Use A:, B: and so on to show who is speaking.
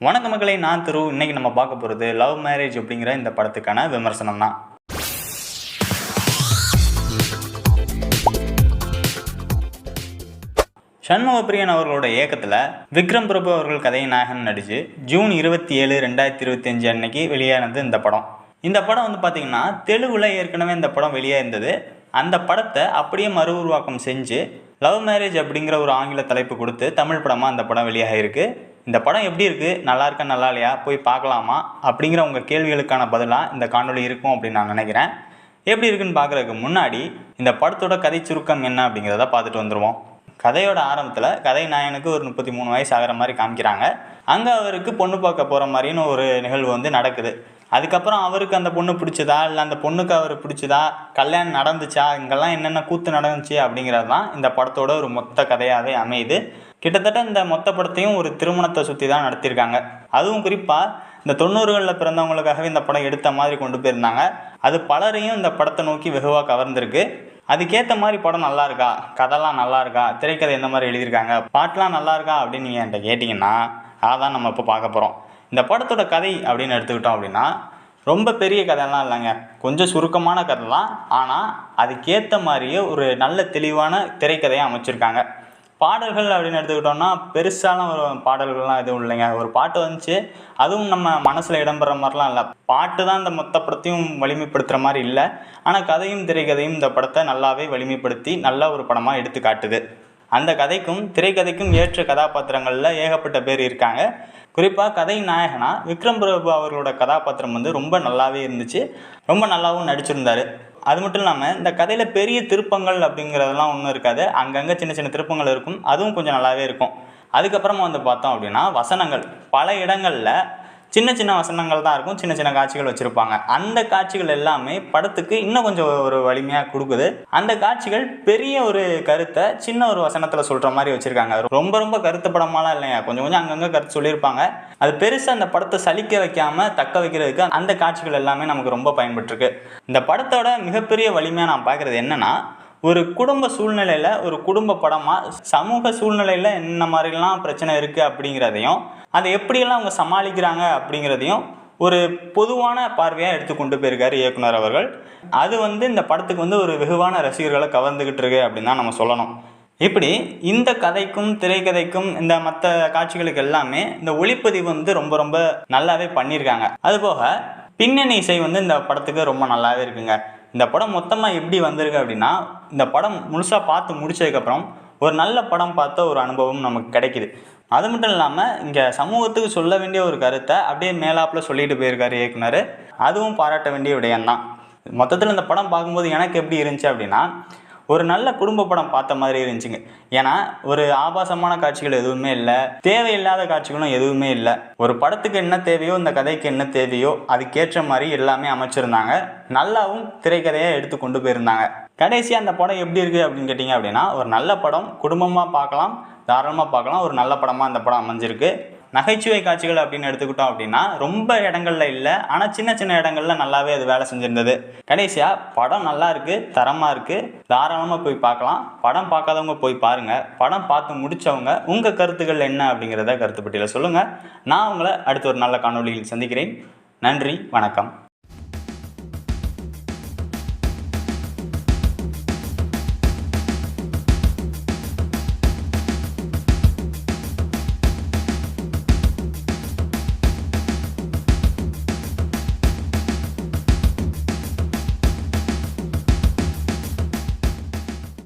A: வணக்க மக்களை நான் திரு இன்னைக்கு நம்ம பார்க்க போகிறது லவ் மேரேஜ் அப்படிங்கிற இந்த படத்துக்கான விமர்சனம் தான். சண்முகப்பிரியன் அவர்களோட இயக்கத்தில் விக்ரம் பிரபு அவர்கள் கதை நாயகன் நடித்து ஜூன் இருபத்தி ஏழு ரெண்டாயிரத்தி இருபத்தி அஞ்சு அன்னைக்கு வெளியானது இந்த படம். இந்த படம் வந்து பார்த்திங்கன்னா தெலுங்குல ஏற்கனவே இந்த படம் வெளியே இருந்தது அந்த படத்தை அப்படியே மறு உருவாக்கம் செஞ்சு லவ் மேரேஜ் அப்படிங்கிற ஒரு ஆங்கில தலைப்பு கொடுத்து தமிழ் படமாக அந்த படம் வெளியாகிருக்கு இந்த படம் எப்படி இருக்குது நல்லா இருக்கா நல்லா இல்லையா? போய் பார்க்கலாமா? அப்படிங்கிற உங்கள் கேள்விகளுக்கான பதிலாக இந்த காணொளி இருக்கும் அப்படின்னு நான் நினைக்கிறேன். எப்படி இருக்குன்னு பார்க்குறதுக்கு முன்னாடி இந்த படத்தோட கதை சுருக்கம் என்ன அப்படிங்கிறத பார்த்துட்டு வந்துடுவோம் கதையோட ஆரம்பத்தில் கதை நாயனுக்கு ஒரு முப்பத்தி மூணு வயசு ஆகிற மாதிரி காமிக்கிறாங்க. அங்கே அவருக்கு பொண்ணு பார்க்க போகிற மாதிரின்னு ஒரு நிகழ்வு வந்து நடக்குது. அதுக்கப்புறம் அவருக்கு அந்த பொண்ணு பிடிச்சதா? இல்லை அந்த பொண்ணுக்கு அவர் பிடிச்சதா? கல்யாணம் நடந்துச்சா? இங்கெல்லாம் என்னென்ன கூத்து நடந்துச்சு அப்படிங்கிறது தான் இந்த படத்தோட ஒரு மொத்த கதையாகவே அமையுது. கிட்டத்தட்ட இந்த மொத்த படத்தையும் ஒரு திருமணத்தை சுற்றி தான் நடத்தியிருக்காங்க. அதுவும் குறிப்பாக இந்த தொண்ணூறுகளில் பிறந்தவங்களுக்காகவே இந்த படம் எடுத்த மாதிரி கொண்டு போயிருந்தாங்க. அது பலரையும் இந்த படத்தை நோக்கி வெகுவாக கவர்ந்திருக்கு. அதுக்கேற்ற மாதிரி படம் நல்லா இருக்கா? கதைலாம் நல்லா இருக்கா? திரைக்கதை எந்த மாதிரி எழுதியிருக்காங்க? பாட்டெலாம் நல்லா இருக்கா? அப்படின்னு நீங்கள் என்கிட்ட கேட்டிங்கன்னா அதான் நம்ம இப்போ பார்க்க போகிறோம் இந்த படத்தோட கதை அப்படின்னு எடுத்துக்கிட்டோம் அப்படின்னா ரொம்ப பெரிய கதைலாம் இல்லைங்க. கொஞ்சம் சுருக்கமான கதை தான் ஆனால் அதுக்கேற்ற மாதிரியே ஒரு நல்ல தெளிவான திரைக்கதையை அமைச்சிருக்காங்க. பாடல்கள் அப்படின்னு எடுத்துக்கிட்டோம்னா பெருசாலாம் ஒரு பாடல்கள்லாம் எதுவும் இல்லைங்க. ஒரு பாட்டு வந்துச்சு அதுவும் நம்ம மனசில் இடம்பெற மாதிரிலாம் இல்லை. பாட்டு தான் இந்த மொத்த படத்தையும் வலிமைப்படுத்துகிற மாதிரி இல்லை. ஆனால் கதையும் திரைக்கதையும் இந்த படத்தை நல்லாவே வலிமைப்படுத்தி நல்ல ஒரு படமாக எடுத்து காட்டுது. அந்த கதைக்கும் திரைக்கதைக்கும் ஏற்ற கதாபாத்திரங்களில் ஏகப்பட்ட பேர் இருக்காங்க. குறிப்பாக கதை நாயகனா விக்ரம் பிரபு அவர்களோட கதாபாத்திரம் வந்து ரொம்ப நல்லாவே இருந்துச்சு. ரொம்ப நல்லாவும் நடிச்சிருந்தார். அது மட்டும் இல்லாமல் இந்த கதையில் பெரிய திருப்பங்கள் அப்படிங்கிறதெல்லாம் ஒன்றும் இருக்காது. அங்கங்கே சின்ன சின்ன திருப்பங்கள் இருக்கும். அதுவும் கொஞ்சம் நல்லாவே இருக்கும். அதுக்கப்புறமா வந்து பார்த்தோம் அப்படின்னா வசனங்கள். பல இடங்களில் சின்ன சின்ன வசனங்கள் தான் இருக்கும். சின்ன சின்ன காட்சிகள் வச்சுருப்பாங்க. அந்த காட்சிகள் எல்லாமே படத்துக்கு இன்னும் கொஞ்சம் ஒரு வலிமையாக கொடுக்குது. அந்த காட்சிகள் பெரிய ஒரு கருத்தை சின்ன ஒரு வசனத்தில் சொல்கிற மாதிரி வச்சுருக்காங்க. ரொம்ப ரொம்ப கருத்து படமாலாம் இல்லையா? கொஞ்சம் கொஞ்சம் அங்கங்கே கருத்து சொல்லியிருப்பாங்க. அது பெருசாக அந்த படத்தை சலிக்க வைக்காமல் தக்க வைக்கிறதுக்கு அந்த காட்சிகள் எல்லாமே நமக்கு ரொம்ப பயன்பட்டுருக்கு இந்த படத்தோட மிகப்பெரிய வலிமையாக நான் பார்க்குறது என்னென்னா ஒரு குடும்ப சூழ்நிலையில் ஒரு குடும்ப படமாக சமூக சூழ்நிலையில் என்ன மாதிரிலாம் பிரச்சனை இருக்குது அப்படிங்கிறதையும் அதை எப்படியெல்லாம் அவங்க சமாளிக்கிறாங்க அப்படிங்கிறதையும் ஒரு பொதுவான பார்வையாக எடுத்து கொண்டு போயிருக்காரு இயக்குனர் அவர்கள். அது வந்து இந்த படத்துக்கு வந்து ஒரு வெகுவான ரசிகர்களை கவர்ந்துக்கிட்டு இருக்கு அப்படின்னு தான் நம்ம சொல்லணும். இப்படி இந்த கதைக்கும் திரைக்கதைக்கும் இந்த மற்ற காட்சிகளுக்கு எல்லாமே இந்த ஒளிப்பதிவு வந்து ரொம்ப ரொம்ப நல்லாவே பண்ணியிருக்காங்க. அதுபோக பின்னணி இசை வந்து இந்த படத்துக்கு ரொம்ப நல்லாவே இருக்குங்க. இந்த படம் மொத்தமாக எப்படி வந்திருக்கு அப்படின்னா இந்த படம் முழுசாக பார்த்து முடிச்சதுக்கப்புறம் ஒரு நல்ல படம் பார்த்த ஒரு அனுபவம் நமக்கு கிடைக்கிது. அது மட்டும் இல்லாமல் இங்கே சமூகத்துக்கு சொல்ல வேண்டிய ஒரு கருத்தை அப்படியே மேலாப்பில் சொல்லிட்டு போயிருக்காரு இயக்குனர். அதுவும் பாராட்ட வேண்டிய விடயம்தான். மொத்தத்தில் இந்த படம் பார்க்கும்போது எனக்கு எப்படி இருந்துச்சு அப்படின்னா ஒரு நல்ல குடும்ப படம் பார்த்த மாதிரி இருந்துச்சுங்க. ஏன்னா ஒரு ஆபாசமான காட்சிகள் எதுவுமே இல்லை தேவையில்லாத காட்சிகளும் எதுவுமே இல்லை. ஒரு படத்துக்கு என்ன தேவையோ இந்த கதைக்கு என்ன தேவையோ அதுக்கேற்ற மாதிரி எல்லாமே அமைச்சிருந்தாங்க. நல்லாவும் திரைக்கதையை எடுத்து கொண்டு போயிருந்தாங்க. கடைசியாக அந்த படம் எப்படி இருக்குது அப்படின்னு கேட்டிங்க அப்படின்னா ஒரு நல்ல படம் குடும்பமாக பார்க்கலாம் தாராளமாக பார்க்கலாம் ஒரு நல்ல படமாக அந்த படம் அமைஞ்சிருக்கு. நகைச்சுவை காட்சிகள் அப்படின்னு எடுத்துக்கிட்டோம் அப்படின்னா ரொம்ப இடங்கள்ல இல்லை ஆனால் சின்ன சின்ன இடங்கள்ல நல்லாவே அது வேலை செஞ்சுருந்தது. கடைசியாக படம் நல்லா இருக்குது தரமாக இருக்குது தாராளமாக போய் பார்க்கலாம். படம் பார்க்காதவங்க போய் பாருங்கள் படம் பார்த்து முடித்தவங்க உங்கள் கருத்துக்கள் என்ன அப்படிங்கிறத கருத்து சொல்லுங்கள் நான் உங்களை அடுத்த ஒரு நல்ல காணொளியில் சந்திக்கிறேன். நன்றி வணக்கம்.